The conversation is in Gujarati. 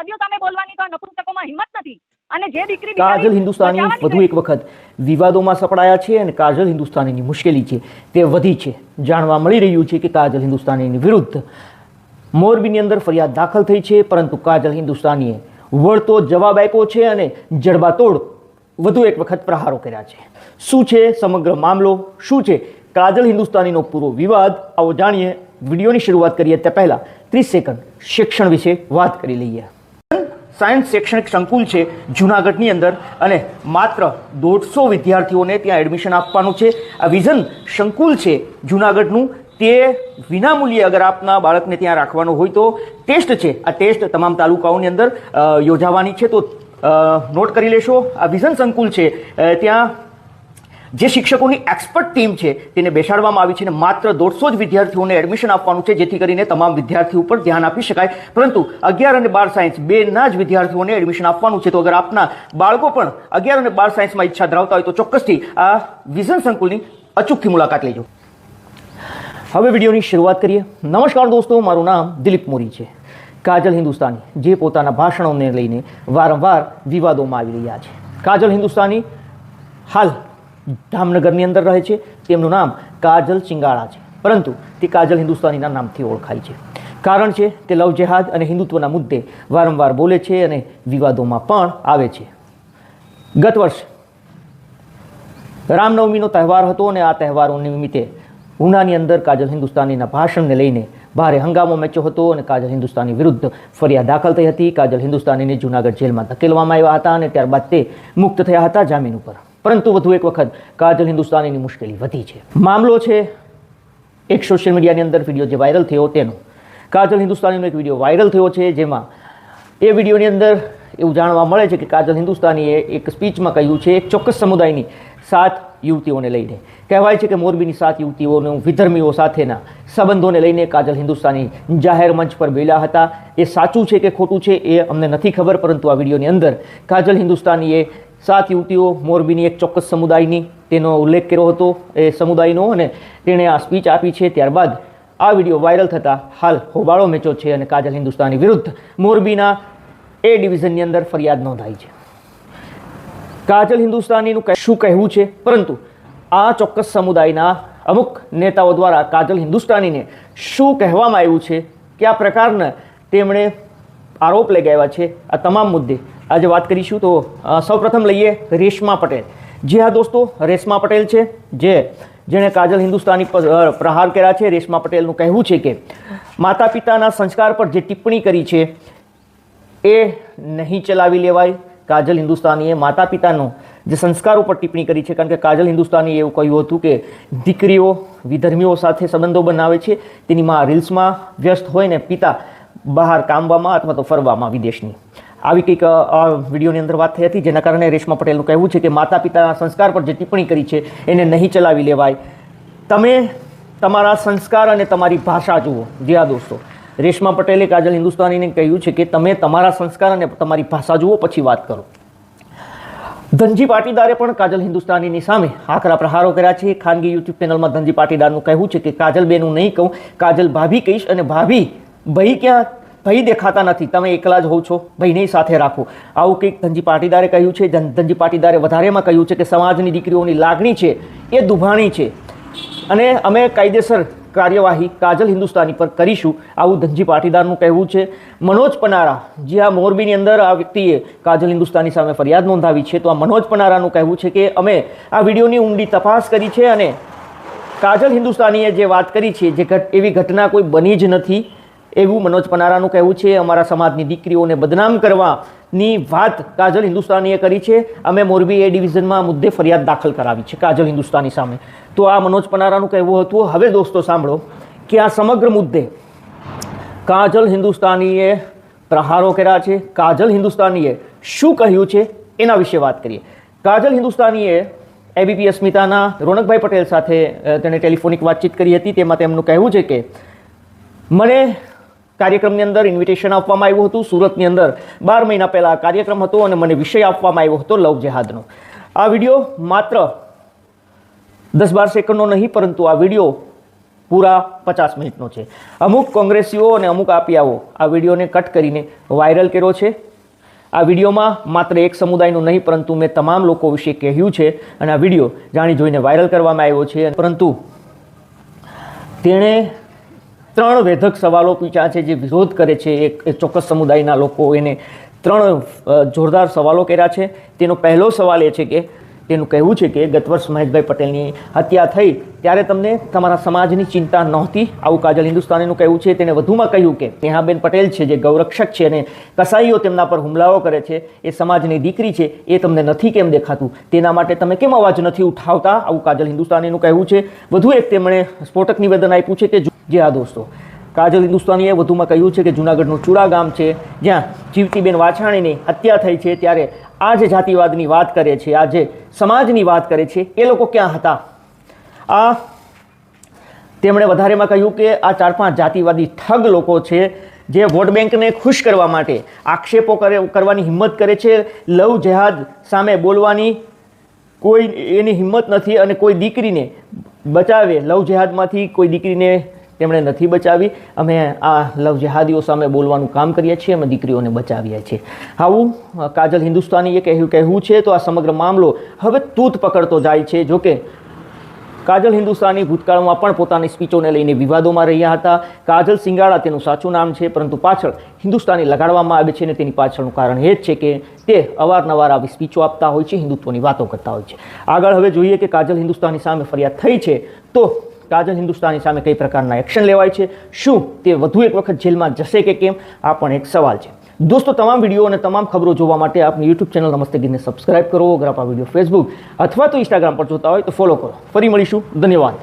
વાદીઓ સામે બોલવાની તો નપુંસકોમાં હિંમત નથી. અને જે દીકરી કાજલ હિન્દુસ્તાની વધુ એક વખત વિવાદોમાં સપડાયા છે અને કાજલ હિન્દુસ્તાનીની મુશ્કેલી છે. તે વધી છે. જાણવા મળી રહ્યું છે કે કાજલ હિન્દુસ્તાનીની વિરુદ્ધ મોરબીની અંદર ફરિયાદ દાખલ થઈ છે પરંતુ કાજલ હિન્દુસ્તાનીએ વળતો જવાબ આપ્યો છે અને જડબાતોડ વધુ એક વખત પ્રહારો કર્યા છે. શું છે સમગ્ર મામલો? શું છે કાજલ હિન્દુસ્તાનીનો પૂરો વિવાદ? આવો જાણીએ. વિડીયોની શરૂઆત કરીએ તે પહેલાં ત્રીસ સેકન્ડ શિક્ષણ વિશે વાત કરી લઈએ. સાયન્સ શૈક્ષણિક સંકુલ છે જુનાગઢની અંદર અને માત્ર દોઢસો વિદ્યાર્થીઓને ત્યાં એડમિશન આપવાનું છે. આ વિઝન સંકુલ છે જુનાગઢનું. તે વિનામૂલ્યે અગર આપના બાળકને ત્યાં રાખવાનો હોય તો ટેસ્ટ છે. આ ટેસ્ટ તમામ તાલુકાઓની અંદર યોજાવાની છે. તો નોટ કરી લેશો. આ વિઝન સંકુલ છે. ત્યાં જે શિક્ષકોની એક્સપર્ટ ટીમ છે, તેને બેસાડવામાં આવી છે અને માત્ર દોઢસો જ વિદ્યાર્થીઓને એડમિશન આપવાનું છે, જેથી કરીને તમામ વિદ્યાર્થીઓ ઉપર ધ્યાન આપી શકાય. પરંતુ અગિયાર અને બાર સાયન્સ બેના જ વિદ્યાર્થીઓને એડમિશન આપવાનું છે. તો અગર આપના બાળકો પણ અગિયાર અને બાર સાયન્સમાં ઈચ્છા ધરાવતા હોય તો ચોક્કસથી આ વિઝન સંકુલની અચૂકથી મુલાકાત લેજો. હવે વિડીયોની શરૂઆત કરીએ. નમસ્કાર દોસ્તો, મારું નામ દિલીપ મોરી છે. કાજલ હિન્દુસ્તાની, જે પોતાના ભાષણોને લઈને વારંવાર વિવાદોમાં આવી રહ્યા છે. કાજલ હિન્દુસ્તાની, હાલ જામનગરની અંદર રહે છે. તેમનું નામ કાજલ ચિંગાળા છે. પરંતુ તે કાજલ હિન્દુસ્તાનીના નામથી ઓળખાય છે. કારણ છે, તે લવ જેહાદ અને હિન્દુત્વના મુદ્દે વારંવાર બોલે છે અને વિવાદોમાં પણ આવે છે. ગત વર્ષ રામનવમીનો તહેવાર હતો અને આ તહેવારો નિમિત્તે ઉનાની અંદર કાજલ હિન્દુસ્તાનીના ભાષણને લઈને ભારે હંગામો મચ્યો હતો અને કાજલ હિન્દુસ્તાની વિરુદ્ધ ફરિયાદ દાખલ થઈ હતી. કાજલ હિન્દુસ્તાનીને જૂનાગઢ જેલમાં ધકેલવામાં આવ્યા હતા અને ત્યારબાદ તે મુક્ત થયા હતા જામીન ઉપર. પરંતુ વધુ એક વખત કાજલ હિન્દુસ્તાનીની મુશ્કેલી વધી છે. મામલો છે એક સોશિયલ મીડિયાની અંદર વીડિયો જે વાયરલ થયો તેનો. કાજલ હિન્દુસ્તાનીનો એક વીડિયો વાયરલ થયો છે જેમાં એ વિડીયોની અંદર એવું જાણવા મળે છે કે કાજલ હિન્દુસ્તાનીએ એક સ્પીચમાં કહ્યું છે, એક ચોક્કસ સમુદાયની સાત યુવતીઓને લઈને. કહેવાય છે કે મોરબીની સાત યુવતીઓનું વિધર્મીઓ સાથેના સંબંધોને લઈને કાજલ હિન્દુસ્તાની જાહેર મંચ પર બોલ્યા હતા. એ સાચું છે કે ખોટું છે એ અમને નથી ખબર, પરંતુ આ વિડીયોની અંદર કાજલ હિન્દુસ્તાનીએ સાત યુવતીઓ મોરબીની એક ચોક્કસ સમુદાયની તેનો ઉલ્લેખ કર્યો હતો. એ સમુદાયનો અને તેણે આ સ્પીચ આપી છે. ત્યારબાદ આ વીડિયો વાયરલ થતાં હાલ હોબાળો મેચો છે અને કાજલ હિન્દુસ્તાની વિરુદ્ધ મોરબીના એ ડિવિઝનની અંદર ફરિયાદ નોંધાઈ છે. કાજલ હિન્દુસ્તાનીનું શું કહેવું છે? પરંતુ આ ચોક્કસ સમુદાયના અમુક નેતાઓ દ્વારા કાજલ હિન્દુસ્તાનીને શું કહેવામાં આવ્યું છે? કયા પ્રકારના તેમણે આરોપ લગાવ્યા છે? આ તમામ મુદ્દે આજે વાત કરીશું તો સૌપ્રથમ લઈએ રેશમા પટેલ. જી હા દોસ્તો, રેશમા પટેલ છે, જે, જેણે કાજલ હિન્દુસ્તાની પર પ્રહાર કર્યા છે. રેશમા પટેલનું કહેવું છે કે માતા પિતાના સંસ્કાર પર જે ટિપ્પણી કરી છે, એ નહીં ચલાવી લેવાય. કાજલ હિન્દુસ્તાનીએ માતા પિતાનો જે સંસ્કાર ઉપર ટિપ્પણી કરી છે, કારણ કે કાજલ હિન્દુસ્તાનીએ એવું કહ્યું હતું કે, દીકરીઓ વિધર્મીઓ સાથે સંબંધો બનાવે છે. તેની માં રીલ્સમાં વ્યસ્ત હોય ને પિતા બહાર કામવામાં અથવા તો ફરવામાં વિદેશની. આવી કંઈક વિડીયોની અંદર વાત થઈ હતી, જેના કારણે રેશમા પટેલનું કહેવું છે કે માતા પિતાના સંસ્કાર પર જે ટિપ્પણી કરી છે, એને નહીં ચલાવી લેવાય. તમે તમારા સંસ્કાર અને તમારી ભાષા જુઓ જી હા દોસ્તો. રેશમા પટેલે કાજલ હિન્દુસ્તાનીને કહ્યું છે કે તમે તમારા સંસ્કાર અને તમારી ભાષા જુઓ, પછી વાત કરો. ધનજી પાટીદારે પણ કાજલ હિન્દુસ્તાનીની સામે આકરા પ્રહારો કર્યા છે. ખાનગી યુટ્યુબ ચેનલમાં ધનજી પાટીદારનું કહેવું છે કે કાજલ બેનું નહીં કહું, કાજલ ભાભી કહીશ અને ભાભી, ભાઈ ક્યાં ભાઈ દેખાતા નથી. તમે એકલા જ હોવ છો. ભાઈને સાથે રાખો. આવું કંઈક ધનજી પાટીદારે કહ્યું છે. ધન- ધનજી પાટીદારે વધારેમાં કહ્યું છે કે સમાજની દીકરીઓની લાગણી છે, એ દુભાણી છે. અને અમે કાયદેસર કાર્યવાહી કાજલ હિન્દુસ્તાની પર કરીશું. આવું ધનજી પાટીદારનું કહેવું છે. મનોજ પનારા, જે આ મોરબીની અંદર આ વ્યક્તિએ કાજલ હિન્દુસ્તાની સામે ફરિયાદ નોંધાવી છે, તો આ મનોજ પનારાનું કહેવું છે કે અમે આ વિડીયોની ઊંડી તપાસ કરી છે અને કાજલ હિન્દુસ્તાનીએ જે વાત કરી છે, જે એવી ઘટના કોઈ બની જ નથી. એવું મનોજ પનારાનું કહેવું છે, અમારા સમાજની દીકરીઓને બદનામ કરવાની વાત કાજલ હિન્દુસ્તાનીએ કરી છે. અમે મોરબી એ ડિવિઝનમાં મુદ્દે ફરિયાદ દાખલ કરાવી છે કાજલ હિન્દુસ્તાની સામે. તો આ મનોજ પનારાનું કહેવું હતું. હવે દોસ્તો સાંભળો કે આ સમગ્ર મુદ્દે કાજલ હિન્દુસ્તાનીએ પ્રહારો કર્યા છે. કાજલ હિન્દુસ્તાનીએ શું કહ્યું છે એના વિશે વાત કરીએ. કાજલ હિન્દુસ્તાનીએ એબીપી અસ્મિતાના રોનકભાઈ પટેલ સાથે તેણે ટેલિફોનિક વાતચીત કરી હતી. તેમાં તેમનું કહેવું છે કે, મને કાર્યક્રમની અંદર ઇન્વિટેશન આપવામાં આવ્યું હતું. સુરતની અંદર બાર મહિના પહેલાં કાર્યક્રમ હતો અને મને વિષય આપવામાં આવ્યો હતો લવ જેહાદનો. આ વીડિયો માત્ર દસ બાર સેકન્ડનો નહીં, પરંતુ આ વીડિયો પૂરા પચાસ મિનિટનો છે. અમુક કોંગ્રેસીઓ અને અમુક આપિયાઓ આ વિડીયોને કટ કરીને વાયરલ કર્યો છે. આ વિડીયોમાં માત્ર એક સમુદાયનું નહીં, પરંતુ મેં તમામ લોકો વિશે કહ્યું છે અને આ વીડિયો જાણી જોઈને વાયરલ કરવામાં આવ્યો છે. પરંતુ તેણે ત્રણ વેધક સવાલો પૂછ્યા છે જે વિરોધ કરે છે. એક ચોક્કસ સમુદાયના લોકો એને ત્રણ જોરદાર સવાલો કર્યા છે. તેનો પહેલો સવાલ એ છે કે તેનું કહેવું છે કે ગત વર્ષ મહેશભાઈ પટેલની હત્યા થઈ, ત્યારે તમને તમારા સમાજની ચિંતા નહોતી? આવું કાજલ હિન્દુસ્તાનીનું કહેવું છે. તેણે વધુમાં કહ્યું કે નેહાબેન પટેલ છે, જે ગૌરક્ષક છે અને કસાઈઓ તેમના પર હુમલાઓ કરે છે, એ સમાજની દીકરી છે, એ તમને નથી કેમ દેખાતું? તેના માટે તમે કેમ અવાજ નથી ઉઠાવતા? આવું કાજલ હિન્દુસ્તાનીનું કહેવું છે. વધુ એક તેમણે સ્ફોટક નિવેદન આપ્યું છે કે જે આ દોસ્તો. કાજલ હિન્દુસ્તાનીએ વધુમાં કહ્યું છે કે જૂનાગઢનું ચુડા ગામ છે, જ્યાં જીવતીબેન વાછાણીની હત્યા થઈ છે, ત્યારે આ જે જાતિવાદની વાત કરે છે આ જે સમાજની વાત કરે છે, એ લોકો ક્યાં હતા? આ તેમણે વધારેમાં કહ્યું કે આ ચાર પાંચ જાતિવાદી ઠગ લોકો છે, જે વોટ બેંકને ખુશ કરવા માટે આક્ષેપો કરે, કરવાની હિંમત કરે છે, લવ જેહાદ સામે બોલવાની કોઈ એની હિંમત નથી અને કોઈ દીકરીને બચાવે, લવ જેહાદમાંથી કોઈ દીકરીને તેમણે નથી બચાવી. અમે આ લવ જેહાદીઓ સામે બોલવાનું કામ કરીએ છીએ, અમે દીકરીઓને બચાવીએ છીએ. આવું કાજલ હિન્દુસ્તાનીએ કહેવું કહેવું છે તો આ સમગ્ર મામલો હવે તૂત પકડતો જાય છે. જોકે કાજલ હિન્દુસ્તાની ભૂતકાળમાં પણ પોતાની સ્પીચોને લઈને વિવાદોમાં રહ્યા હતા. કાજલ સિંગાળા તેનું સાચું નામ છે, પરંતુ પાછળ હિન્દુસ્તાની લગાડવામાં આવે છે અને તેની પાછળનું કારણ એ જ છે કે તે અવારનવાર આવી સ્પીચો આપતા હોય છે, હિન્દુત્વની વાતો કરતા હોય છે. આગળ હવે જોઈએ કે કાજલ હિન્દુસ્તાની સામે ફરિયાદ થઈ છે તો કાજલ હિન્દુસ્તાની સામે કઈ પ્રકારના એક્શન લેવાય છે? શું તે વધુ એક વખત જેલમાં જશે કે કેમ? આ પણ એક સવાલ છે. દોસ્તો, તમામ વીડિયો અને તમામ ખબરો જોવા માટે આપની યુટ્યુબ ચેનલ નમસ્તે ગીરને સબસ્ક્રાઇબ કરો. અગર આપ આ વીડિયો ફેસબુક અથવા તો ઇન્સ્ટાગ્રામ પર જોતા હોય તો ફોલો કરો. ફરી મળીશું. ધન્યવાદ.